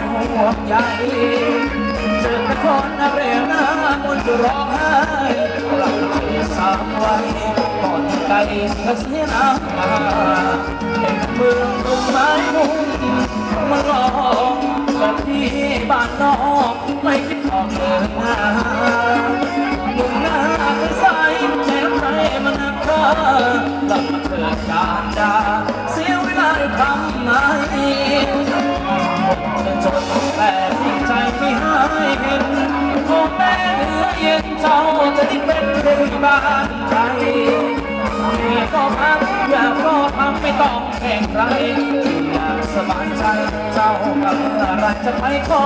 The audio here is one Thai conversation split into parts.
อยห่วงใยเจอแต่คนเรียงหน้ามนจะร้องไห้เราจะสามไว้ก่อนไกลจะเสียน้ำตาเป็นเมืองตรงไม้มุงมันหลอกแบบที่บ้านนอกไม่คิดออกเลยนะมุ่งหน้าไปใส่แม้ใครมันนักฆ่าหลับมาเถิดการดาเสียเวลาได้ทำไม จนแต่ที่ใจไม่หายเห็นพ่อแม่เหลือเย็นเจ้าจะได้เป็นเด็กบ้านใครแม่ก็พักอยากก็ทำไม่ต้องแข่งใครอยากสบายใจเจ้ากับอะไรจะไปขอ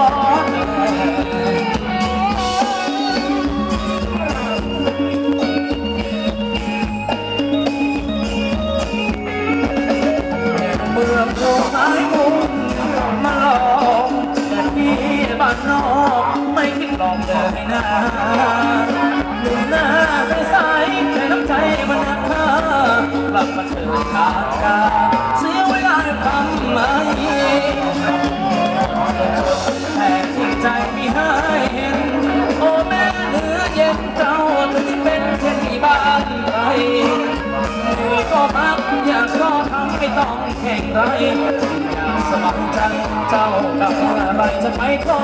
องเลยนหนุ่มหน้าใสๆแต่น้ำใจมันหักค่ากลับมาเถิดขาดกาเสียเวลาทำไมแต่ที่ใจไม่หายเห็น โอ้แม่เหลือเย็นเจ้าจะได้เป็นเช่นที่บ้านใครเหนื่อยก็พักอยากก็ทำไม่ต้องแข่งไรอยากสบายใจเจ้ากับเมื่อไรจะไปขอ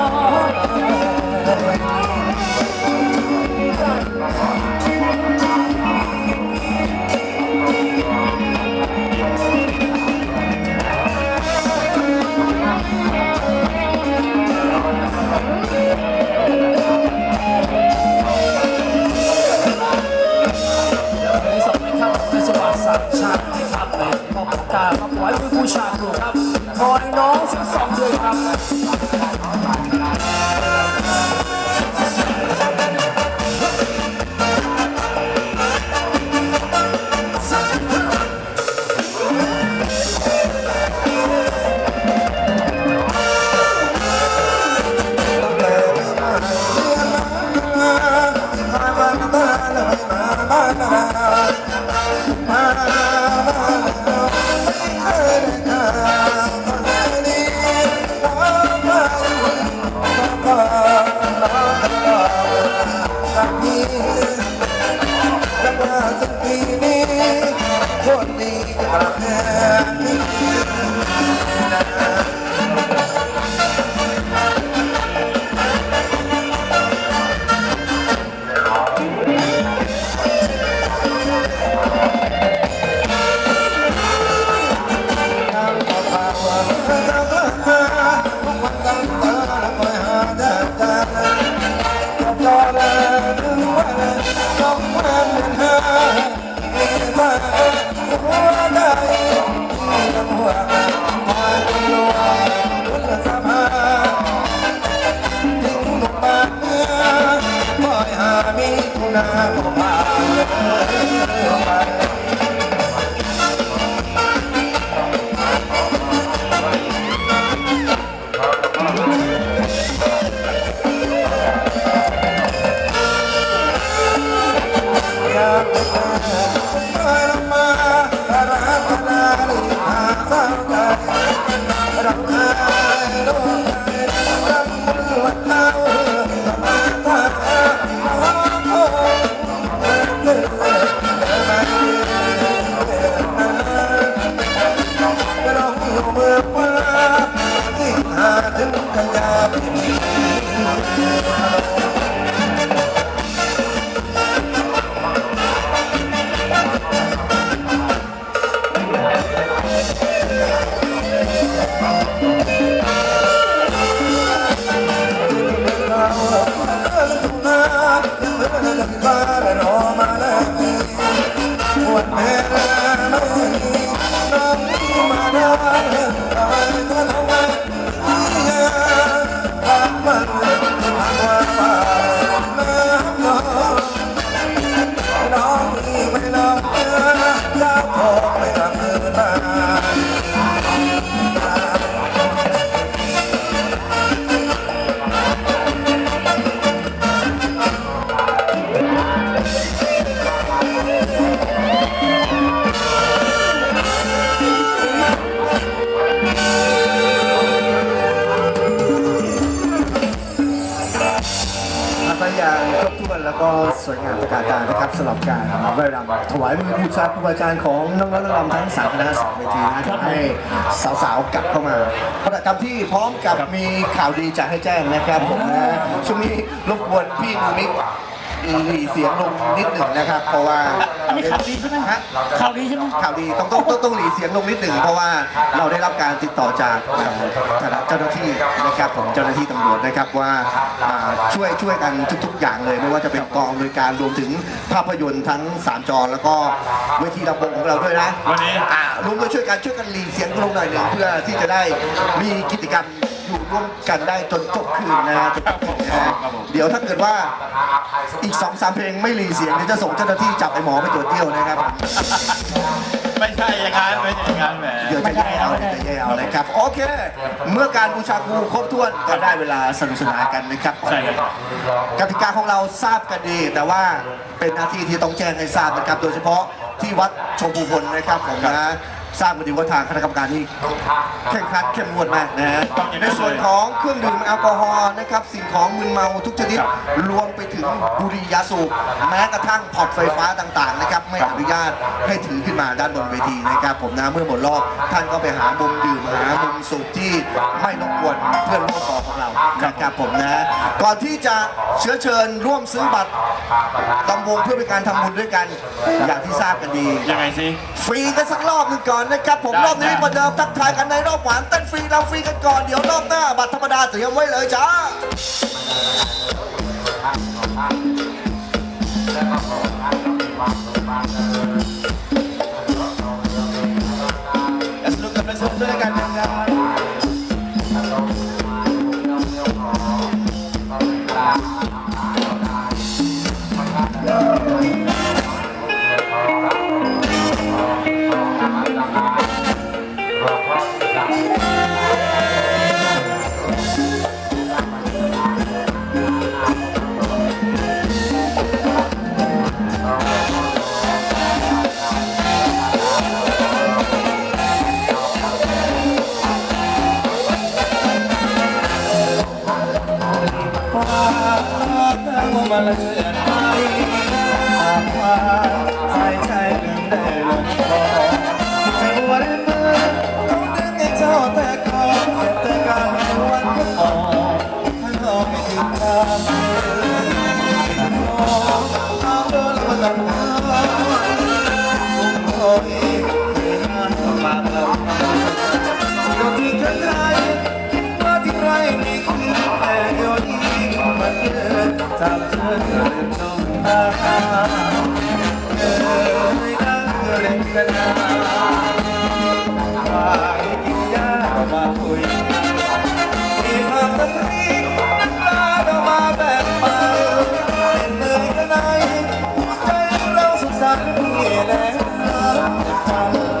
ในสมัยครับในสวัสดิ์สัตว์ชาติครับเลยขอบคุณตาครับไว้ผู้ผู้ชาครูครับคอยน้องสิบสองด้วยครับ ดีก มีคุณาก็มา บูชาครูบาอาจารย์ของน้องๆนักรำทั้งสามคณะสามเวทีนะทำให้สาวๆกลับเข้ามาขณะกรรมที่พร้อมกับมีข่าวดีจะให้แจ้งนะครับผมนะช่วงนี้รบกวนพี่มูมิก หลีเสียงลงนิดหนึ่งนะครับ เพราะว่าอันนี้ข่าวดีใช่ไหมฮะข่าวดีใช่ไหมข่าวดีต้องต้องต้องต้องหลีเสียงลงนิดหนึ่งเพราะว่าเราได้รับการติดต่อจากเอ่อเจ้าหน้าที่นะครับผมเจ้าหน้าที่ตำรวจนะครับว่าอ่าช่วยช่วยกันทุก ๆ อย่างเลย ไม่ว่าจะเป็นกองอำนวยการรวมถึงภาพยนตร์ทั้ง3จอแล้วก็เวทีลำวงของเราด้วยนะวันนี้อ่ารวมด้วยช่วยกันช่วยกันหลีเสียงลงหน่อยหนึ่งเพื่อที่จะได้มีกิจกรรม อยู่ร่วมกันได้จนจบคืนนะฮะจนจบคืนนะฮะเดี๋ยวถ้าเกิดว่าอีกสองสามเพลงไม่หลีเสียงเดี๋ยวจะส่งเจ้าหน้าที่จับไอ้หมอไปตรวจเยี่ยวนะครับ ไม่ใช่อย่างนั้นไม่ใช่อย่างนั้นแหม เดี๋ยวจะแย่เอาเดี๋ยวจะแย่เอานะครับ โอเค เมื่อการบูชาครูครบถ้วนก็ได้เวลาสนุกสนานกันนะครับใช่เลยกติกาของเราทราบกันดี แต่ว่าเป็นหน้าที่ที่ต้องแจ้งให้ทราบนะครับ โดยเฉพาะที่วัดชมพูพลนะครับผมนะ ทราบกันดีว่าทางคณะกรรมการนี่เคร่งครัดเข้มงวดมากนะฮะในส่วนของเครื่องดื่มแอลกอฮอล์นะครับสิ่งของมึนเมาทุกชนิดรวมไปถึงบุหรี่ยาสูบแม้กระทั่งพอร์ตไฟฟ้าต่างๆนะครับไม่อนุญาตให้ถือขึ้นมาด้านบนเวทีนะครับผมนะเมื่อหมดรอบท่านก็ไปหามุมดื่มหามุมสูบที่ไม่รบกวนเพื่อนร่วมกองของเรานะครับผมนะก่อนที่จะเชื้อเชิญร่วมซื้อบัตรตำวงเพื่อเป็นการทำบุญด้วยกัน อย่างที่ทราบกันดี ยังไงสิ ฟรีกันสักรอบหนึงก่อนนะครับผมได้รอบนี้ได้มาเดิมทักทายกันในรอบหวานเต้นฟรีเราฟรีกันก่อนเดี๋ยวรอบหน้าบัตรธรรมดาเตรียมไว้เลยจ้าและสนุกกับในสนุกด้วยกันนะครับ ถึง แล้ว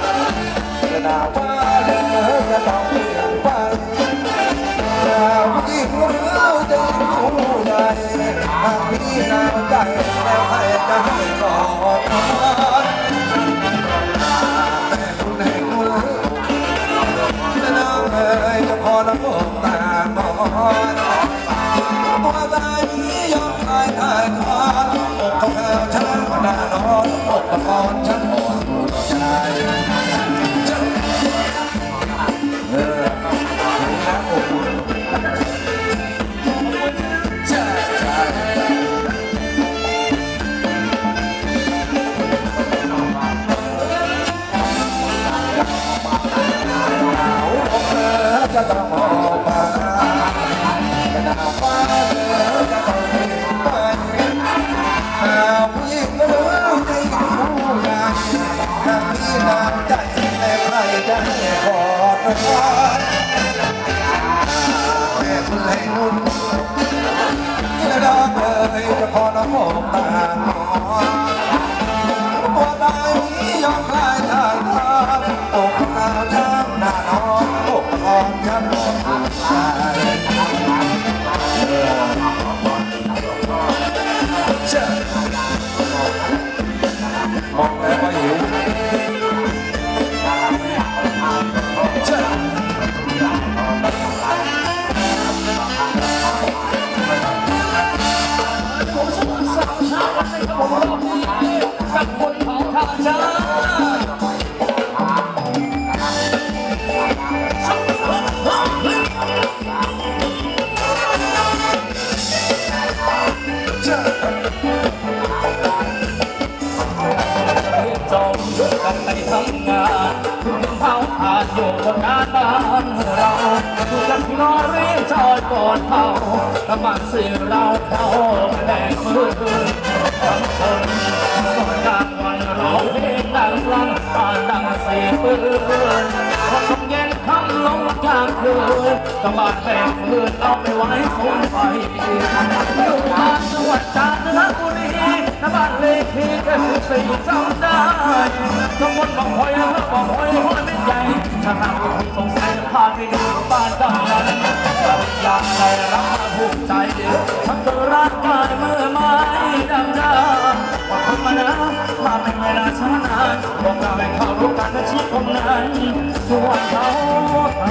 ต้องบาดแผลมืนเอาไปไว้สนไฟอยู่ทางจังหวัดจันทบุรีนบ้านเลขที่แค่สี่จำได้ทั้งหมดบอกหอยแล้วบอกหอยหอยไม่ใหญ่ถ้าหากคุณสงสัยพาไปดูบ้านดังนั้นอยากไร้รับ ชื่นใจทั้งคนรักาเมื่อไม้ดำดาว่าคนมานะมาเป็นเวลาช้านานบอกเราให้เขารู้กันอาชีพขอนั้นส่วนเขา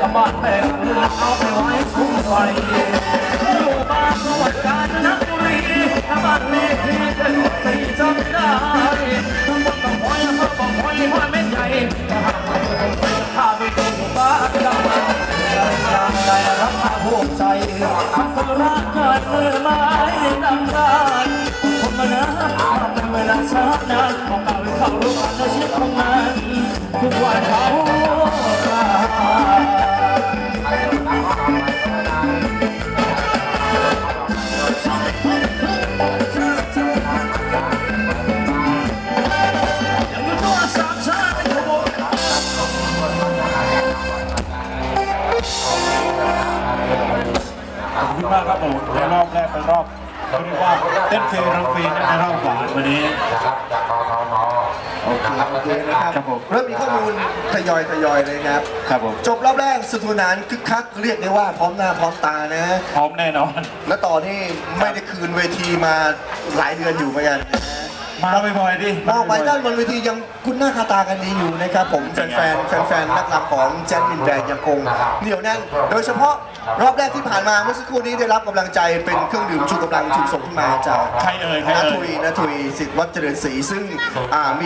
กบ้านแต่เมืองเอาไปไว้คุ้มไฟอยู่บ้านสวัสดิการนักบุรีถ้าบ้านนี้ที่จะถูกตีจำได้ทุกคนต้องหอยเขาบอกห้อยว่าไม่ใหญ่ถ้าหากไม่ถูกถ้าไม่ถูกบ้านเราใจใจรับมาห่วงใจคนรักเกิดมือไม้ดำด้านคนมานะทำเป็นเวลาช้านานของเก่าเขารู้กันในชีวิตของมันทุกวันเขาากครับผมรอบแรกเป็นรอบเขาเรียกว่าเต้นฟรีรังฟรีนะครับหวานวันนี้นะครับจากกทมโอเโอเคนะครับครับผมเริ่มมีข้อมูลทยอยทยอยเลยครับ ครับผม จบรอบแรกสุดทุนานคึกคักเรียกได้ว่าพร้อมหน้าพร้อมตานะ พร้อมแน่นอน และต่อนี่ไม่ได้คืนเวทีมาหลายเดือนอยู่เหมือนกัน มาบ่อยๆดิมองไปด้านบนเวทียังคุ้นหน้าคาตากันดีอยู่นะครับผมแฟนๆแฟนๆนักรำของแจ็คมินแบนยังคงเหนียวแน่น โดยเฉพาะรอบแรกที่ผ่านมาเมื่อสักครู่นี้ได้รับกำลังใจเป็นเครื่องดื่มชูกำลังถูกส่งขึ้นมาจากใครเอ่ยใครนาเอ่ทุยยนาทุยสิทธิ์วัดเจริญศรีซึ่งอ่ามี